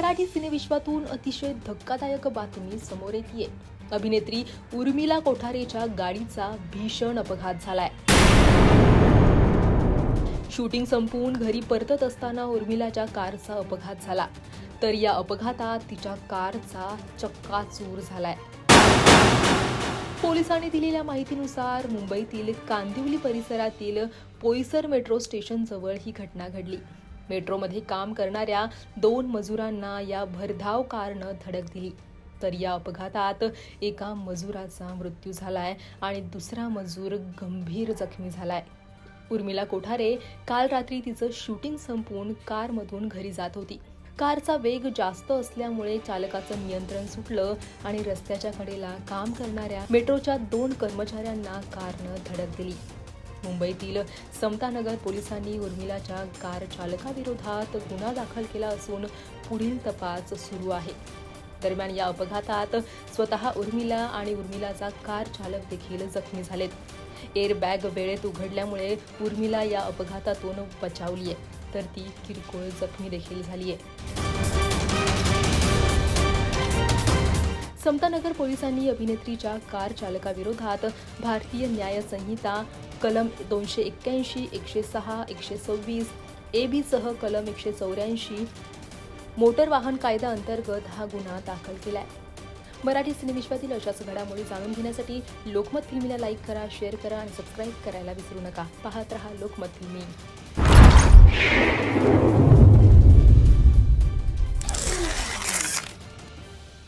मराठी सिनेविश्वातून अतिशय धक्कादायक बातमी समोर येते अभिनेत्री उर्मिला कोठारेच्या गाडीचा भीषण अपघात झालाय. शूटिंग संपवून घरी परतत असताना उर्मिलाच्या कारचा अपघात झाला. तर या अपघातात तिच्या कारचा चक्काचूर झालाय. पोलिसांनी दिलेल्या माहितीनुसार मुंबईतील कांदिवली परिसरातील पोईसर मेट्रो स्टेशनजवळ ही घटना घडली. मेट्रोमध्ये काम करणाऱ्या दोन मजुरांना या भरधाव कारनं धडक दिली. तर या अपघातात एका मजुराचा मृत्यू झालाय आणि दुसरा मजूर गंभीर जखमी झालाय. उर्मिला कोठारे काल रात्री तिचं शूटिंग संपवून कारमधून घरी जात होती. कारचा वेग जास्त असल्यामुळे चालकाचं नियंत्रण सुटलं आणि रस्त्याच्या कडेला काम करणाऱ्या मेट्रोच्या दोन कर्मचाऱ्यांना कारनं धडक दिली. मुंबईतील समतानगर पोलिसांनी उर्मिलाच्या कार चालकाविरोधात गुन्हा दाखल केला असून पुढील तपास सुरू आहे. दरम्यान या अपघातात स्वतः उर्मिला आणि उर्मिलाचा कार चालक देखील जखमी झालेत. एअरबॅग वेळेत उघडल्यामुळे उर्मिला या अपघातातून बचावली आहे तर ती किरकोळ जखमी देखील झाली आहे समतानगर पोलिसांनी अभिनेत्रीच्या कार चालकाविरोधात भारतीय न्याय संहिता कलम दोनशे एक्क्याऐंशी एकशे सहा एकशे सव्वीस ए बीसह कलम एकशे चौऱ्याऐंशी मोटर वाहन कायदा अंतर्गत हा गुन्हा दाखल केलाय. मराठी सिनेविश्वातील अशाच घडामोडी जाणून घेण्यासाठी लोकमत फिल्मीला लाईक करा शेअर करा आणि सबस्क्राईब करायला विसरू नका. पाहत रहा लोकमत फिल्मी.